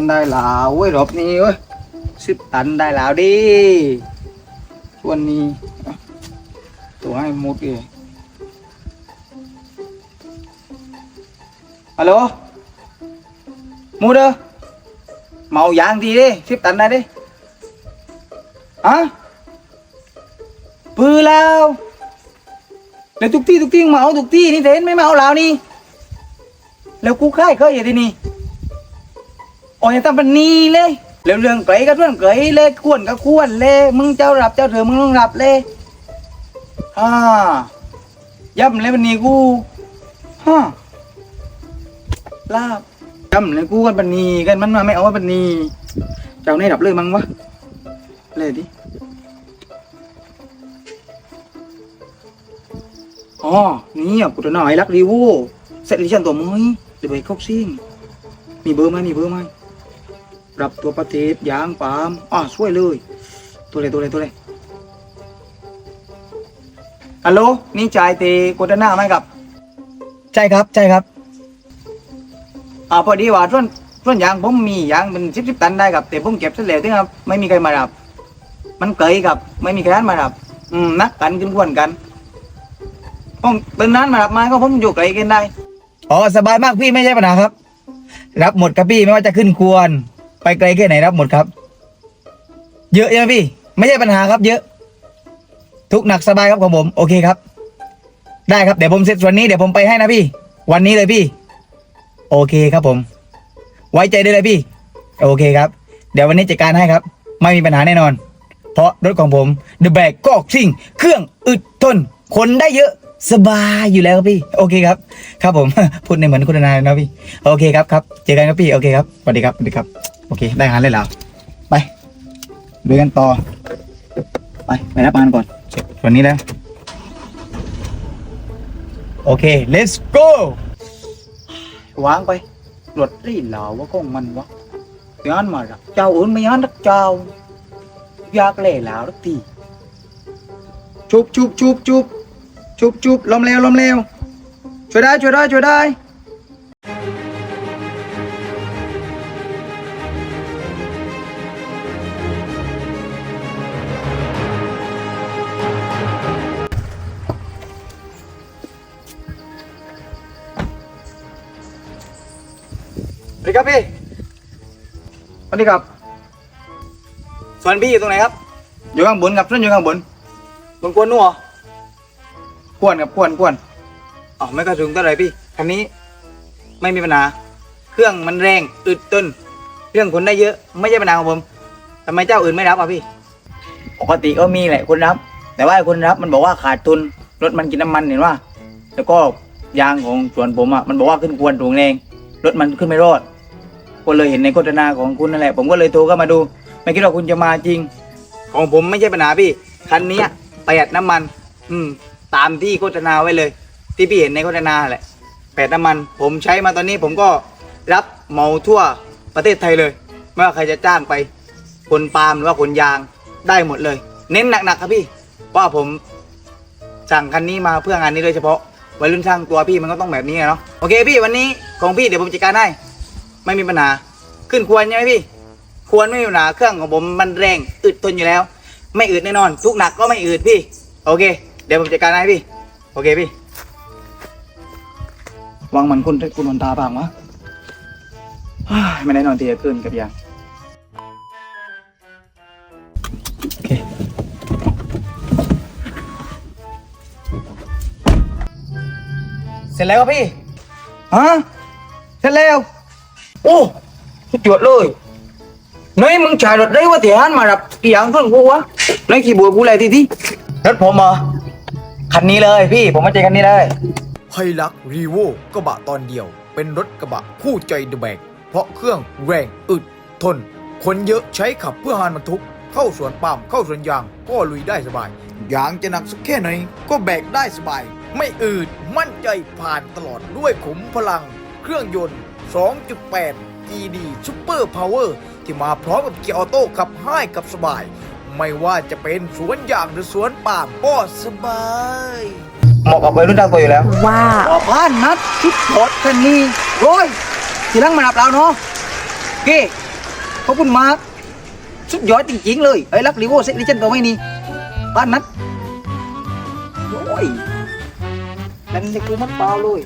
ันได้หลาวเว้ยรอบนี้เว้ยสิบตันได้หลาวดิวันนี้ ตัวให้หมดเลยฮัลโหลมูเด้อเมายางทีดิสิบตันได้ดิฮะปือแล้วแล้วทุกที่ทุกที่มึงมาเอาทุกที่นี่เห็นไม่มาเอาแล้วนี่แล้วกูค่ายเคยอย่างที่นี่ โอ้ยทำเป็นนีเลยแล้วเรื่องไกลก็เรื่องไกลเลยกวนก็กวนเลยมึงเจ้ารับเจ้าเถอมึงต้องรับเลยฮ่าย่ำเลยปนนีกูฮ่าลาบย่ำเลยกูกันปนนีกันมันมาไม่เอาว่าปนนีเจ้าในดับเลยมั้งวะเลยดิอ๋อนี่อะกูจะหน่อยรักรีวูเสร็จลิชันตัวมึงเดี๋ยวไปคอกซิ่งมีเบอร์ไหมมีเบอร์ไหม รับตัวประเทศยางปาล์มอ่าช่วยเลย ตัวเลยตัวเลยตัวเลยฮัลโหลนี่จ่ายเตโกดาน่าไหมครับ ใช่ครับ ใช่ครับ อ่าพอดีว่าส่วนส่วนยางผมมียางเป็นสิบสิบตันได้ครับแต่ผมเก็บเสร็จแล้วที่ครับ ไม่มีใครมารับ มันเกยครับ ไม่มีใครมารับ อืมนักกันขึ้นควรกันผมเป็นนั้นมารับมาก็ผมอยู่ไกลกันได้อ๋อสบายมากพี่ไม่ใช่ปัญหาครับ รับหมดครับพี่ไม่ว่าจะขึ้นควร ไปไกลแค่ไหนรับหมดครับ เยอะใช่ไหมพี่ ไม่ใช่ปัญหาครับ เยอะ ทุกหนักสบายครับของผม โอเคครับ ได้ครับเดี๋ยวผมเสร็จส่วนนี้เดี๋ยวผมไปให้นะพี่ วันนี้เลยพี่ โอเคครับผม ไว้ใจได้เลยพี่ โอเคครับ เดี๋ยววันนี้จัดการให้ครับ ไม่มีปัญหาแน่นอน เพราะรถของผม The Bag ก็ซิ่ง เครื่องอึดทนคนได้เยอะสบายอยู่แล้วครับพี่ โอเคครับ ครับผม พูดในเหมือนโฆษณาเลยนะพี่ โอเคครับครับ เจอกันครับพี่ โอเคครับสวัสดีครับสวัสดีครับ โอเค ได้งานเลยแล้ว ไปดูกันต่อ ไปไปรับงานก่อนสร็จวันนี้แล้ว โอเค let's go วางไปรถรีเหลาว่าของมันวะย้อนมารับเจ้าอื่นไม่ย้อนรักเจ้า อยากเล่เหลารักทีชุบชุบชุบชุบชุบชุบลมเร็วลมเร็วช่วยได้ช่วยได้ช่วยได้ ดีครับพี่สวัสดีครับส่วนพี่อยู่ตรงไหนครับ อยู่ข้างบนครับส่วนอยู่ข้างบนบนกวนนู่นเหรอกวนกับกวนกวนอ๋อไม่กระถึงเท่าไหร่พี่คันนี้ไม่มีปัญหา เครื่องมันแรงอึดต้นเรื่องคนได้เยอะ ไม่ใช่ปัญหาของผมทำไมเจ้าอื่นไม่รับอะพี่ ปกติก็มีแหละคนรับ แต่ว่าคนรับมันบอกว่าขาดทุนรถมันกินน้ำมันเห็นว่าแล้วก็ยางของสวนผมอะมันบอกว่าขึ้นควรถูงแรงรถมันขึ้นไม่รอด ก็เลยเห็นในโฆษณาของคุณนั่นแหละ ผมก็เลยโทรเข้ามาดู ไม่คิดว่าคุณจะมาจริง ของผมไม่ใช่ปัญหาพี่คันนี้ประหยัดน้ำมัน อืม ตามที่โฆษณาไว้เลย ที่พี่เห็นในโฆษณาแหละแปดน้ำมัน ผมใช้มาตอนนี้ผมก็รับเหมาทั่วประเทศไทยเลยไม่ว่าใครจะจ้างไป คนปาล์มหรือว่าคนยางได้หมดเลย เน้นหนักๆครับพี่เพราะว่าผมสั่งคันนี้มาเพื่องานนี้โดยเฉพาะวัยรุ่นช่างตัวพี่มันก็ต้องแบบนี้เนาะโอเคพี่วันนี้ของพี่เดี๋ยวผมจัดการให้ ไม่มีปัญหา ขึ้นควรใช่ไหมพี่ ควรไม่มีปัญหาเครื่องของผมมันแรงอึดทนอยู่แล้ว ไม่อึดแน่นอน ทุกหนักก็ไม่อึดพี่ โอเค เดี๋ยวผมจัดการให้พี่ โอเคพี่วางมันคุณคุณนอนตาบางวะเฮ้ยไม่ได้นอนทีจะขึ้นกับยางโอเคเสร็จแล้วครับพี่ฮะเสร็จแล้ว โอ้สุดยอดเลยนายมึงจ่ายรถได้ว่าเถียนมารับกี่อย่างต้นกูวะนายขี่บัวกูเลยทีที่รถผมเหรอคันนี้เลยพี่ผมมาเจอคันนี้เลยไฮลักรีโวกระบะตอนเดียว เป็นรถกระบะคู่ใจเดอะแบกเพราะเครื่องแรงอึดทน คนเยอะใช้ขับเพื่อหานบรรทุก เข้าสวนปาล์มเข้าสวนยาง ก็ลุยได้สบายยางจะหนักสักแค่ไหนก็แบกได้สบาย ไม่อืดมั่นใจผ่านตลอดด้วยขุมพลัง เครื่องยนต์ 2.8 ED Super Power ที่มาพร้อมกับเกียร์ออโต้ขับให้กับสบาย ไม่ว่าจะเป็นสวนยางหรือสวนปาล์มก็สบายเหมาะกับวัยรุ่นทางตัวอยู่แล้วว้าวต่อบ้านนัดชุดโหดคันนี้โร้ยทีหลังมารับเราเนาะโอเคขอบคุณมากสุดยอดจริงๆเลยไอ้รักรีโวเซ็ตดิฉันตัวไม่นี่บ้านนัดโอ้ยนั่นจะกูมัดเปล่าเลย